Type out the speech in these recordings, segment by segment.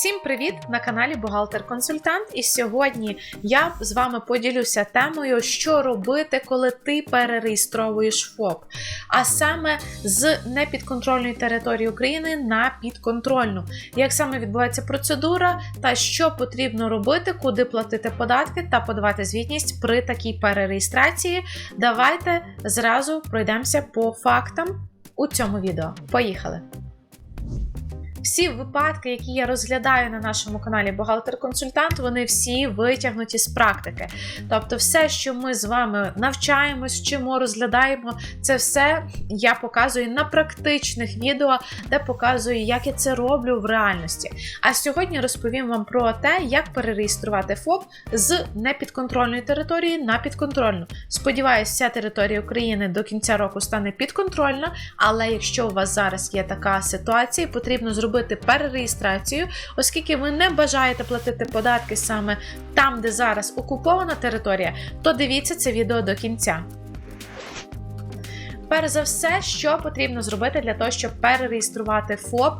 Всім привіт на каналі Бухгалтер-Консультант. І сьогодні я з вами поділюся темою, що робити, коли ти перереєстровуєш ФОП, а саме з непідконтрольної території України на підконтрольну. Як саме відбувається процедура та що потрібно робити, куди платити податки та подавати звітність при такій перереєстрації. Давайте зразу пройдемося по фактам у цьому відео. Поїхали! Всі випадки, які я розглядаю на нашому каналі Бухгалтер-консультант, вони всі витягнуті з практики. Тобто, все, що ми з вами навчаємось, вчимо, розглядаємо, це все я показую на практичних відео, де показую, як я це роблю в реальності. А сьогодні розповім вам про те, як перереєструвати ФОП з непідконтрольної території на підконтрольну. Сподіваюся, вся територія України до кінця року стане підконтрольна, але якщо у вас зараз є така ситуація, потрібно зробити зробити перереєстрацію, оскільки ви не бажаєте платити податки саме там, де зараз окупована територія, то дивіться це відео до кінця. Перш за все, що потрібно зробити для того, щоб перереєструвати ФОП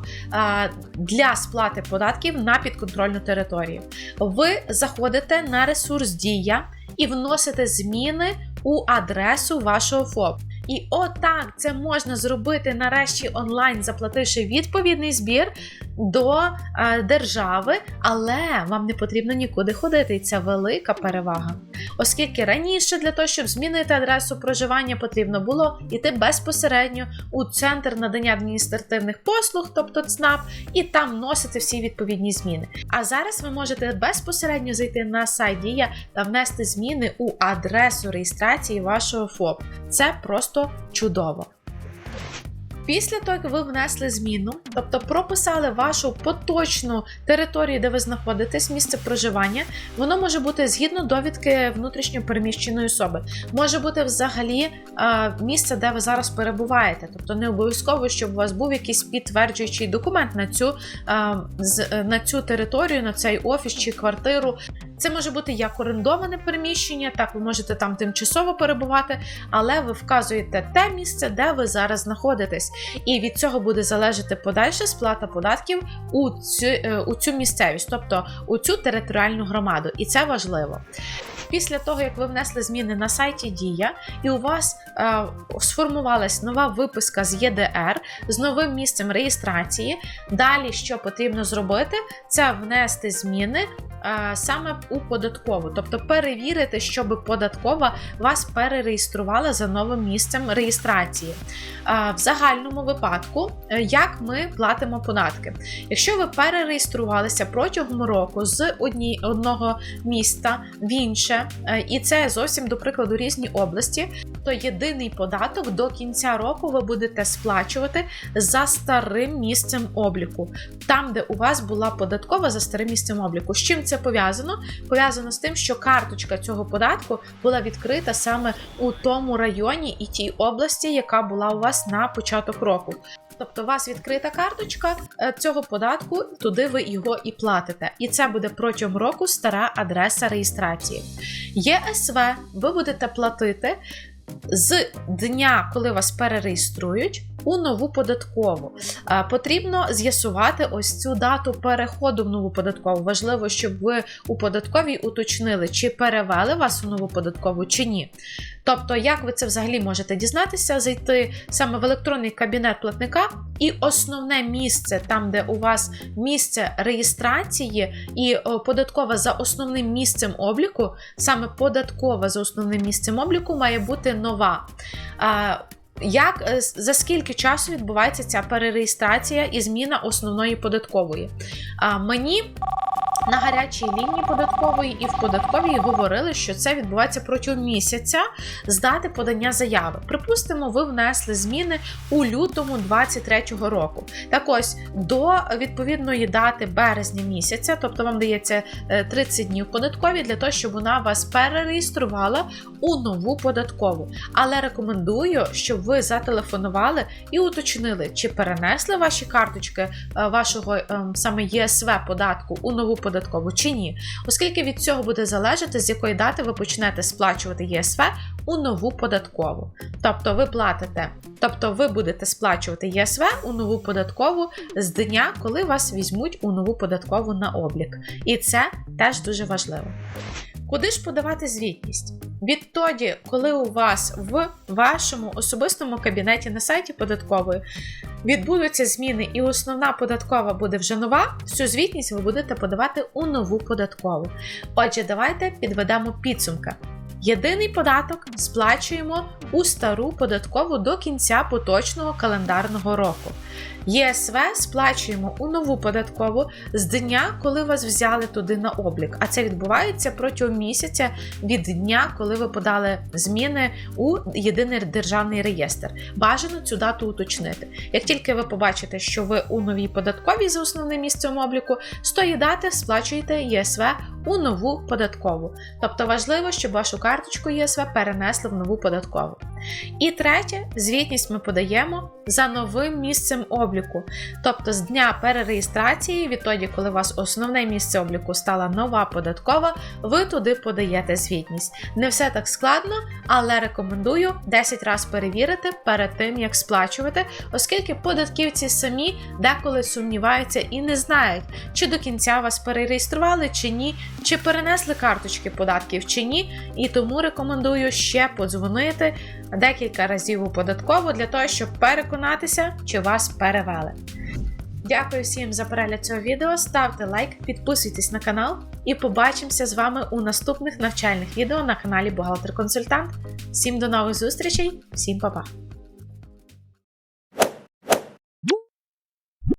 для сплати податків на підконтрольну територію. Ви заходите на ресурс Дія і вносите зміни у адресу вашого ФОП. І отак це можна зробити нарешті онлайн, заплативши відповідний збір до е, держави, але вам не потрібно нікуди ходити. І це велика перевага. Оскільки раніше для того, щоб змінити адресу проживання, потрібно було йти безпосередньо у центр надання адміністративних послуг, тобто ЦНАП, і там вносити всі відповідні зміни. А зараз ви можете безпосередньо зайти на сайт Дія та внести зміни у адресу реєстрації вашого ФОП. Це просто чудово. Після того, як ви внесли зміну, тобто прописали вашу поточну територію, де ви знаходитесь, місце проживання, воно може бути згідно довідки внутрішньо переміщеної особи. Може бути взагалі місце, де ви зараз перебуваєте. Тобто не обов'язково, щоб у вас був якийсь підтверджуючий документ на цю, на цю територію, на цей офіс чи квартиру. Це може бути як орендоване переміщення, так ви можете там тимчасово перебувати, але ви вказуєте те місце, де ви зараз знаходитесь. І від цього буде залежати подальша сплата податків у цю, е, у цю місцевість, тобто у цю територіальну громаду. І це важливо. Після того, як ви внесли зміни на сайті Дія, і у вас е, сформувалась нова виписка з ЄДР з новим місцем реєстрації. Далі, що потрібно зробити, це внести зміни саме у податкову, тобто перевірити, щоб податкова вас перереєструвала за новим місцем реєстрації. Е, в загальному випадку, е, як ми платимо податки. Якщо ви перереєструвалися протягом року з одні, одного міста в інше, і це зовсім до прикладу різні області, то єдиний податок до кінця року ви будете сплачувати за старим місцем обліку, там, де у вас була податкова за старим місцем обліку. З чим це пов'язано? Пов'язано з тим, що карточка цього податку була відкрита саме у тому районі і тій області, яка була у вас на початок року. Тобто у вас відкрита карточка е, цього податку, туди ви його і платите. І це буде протягом року стара адреса реєстрації. ЄСВ ви будете платити з дня, коли вас перереєструють у нову податкову. Потрібно з'ясувати ось цю дату переходу в нову податкову. Важливо, щоб ви у податковій уточнили, чи перевели вас у нову податкову, чи ні. Тобто, як ви це взагалі можете дізнатися, зайти саме в електронний кабінет платника, і основне місце, там, де у вас місце реєстрації і податкова за основним місцем обліку, саме податкова за основним місцем обліку має бути нова. Як е, за скільки часу відбувається ця перереєстрація і зміна основної податкової? Мені на гарячій лінії податкової і в податковій говорили, що це відбувається протягом місяця з дати подання заяви. Припустимо, ви внесли зміни у лютому 2023 року. Так ось до відповідної дати березня місяця, тобто вам дається 30 е, днів податкові для того, щоб вона вас перереєструвала у нову податкову. Але рекомендую, щоб ви зателефонували і уточнили, чи перенесли ваші карточки е, вашого ем, саме ЄСВ податку у нову податкову податкову чи ні, оскільки від цього буде залежати, з якої дати ви почнете сплачувати ЄСВ у нову податкову. Тобто ви платите, тобто ви будете сплачувати ЄСВ у нову податкову з дня, коли вас візьмуть у нову податкову на облік. І це теж дуже важливо. Куди ж подавати звітність? Відтоді, коли у вас в вашому особистому кабінеті на сайті податкової відбудуться зміни, і основна податкова буде вже нова, всю звітність ви будете подавати у нову податкову. Отже, давайте підведемо підсумки. Єдиний податок сплачуємо у стару податкову до кінця поточного календарного року. ЄСВ сплачуємо у нову податкову з дня, коли вас взяли туди на облік. А це відбувається протягом місяця від дня, коли ви подали зміни у єдиний державний реєстр. Бажано цю дату уточнити. Як тільки ви побачите, що ви у новій податковій за основним місцем обліку, з тої дати сплачуєте ЄСВ у нову податкову. Тобто важливо, щоб вашу карточку ЄСВ перенесли в нову податкову. І третє, звітність ми подаємо за новим місцем обліку. Тобто з дня перереєстрації, відтоді, коли у вас основне місце обліку стала нова податкова, ви туди подаєте звітність. Не все так складно, але рекомендую 10 разів перевірити перед тим, як сплачувати, оскільки податківці самі деколи сумніваються і не знають, чи до кінця вас перереєстрували, чи ні, чи перенесли карточки податків, чи ні. І тому рекомендую ще подзвонити декілька разів у податкову для того, щоб переконатися, чи вас перевели. Дякую всім за перегляд цього відео. Ставте лайк, підписуйтесь на канал і побачимося з вами у наступних навчальних відео на каналі Бухгалтер Консультант. Всім до нових зустрічей, всім па-па!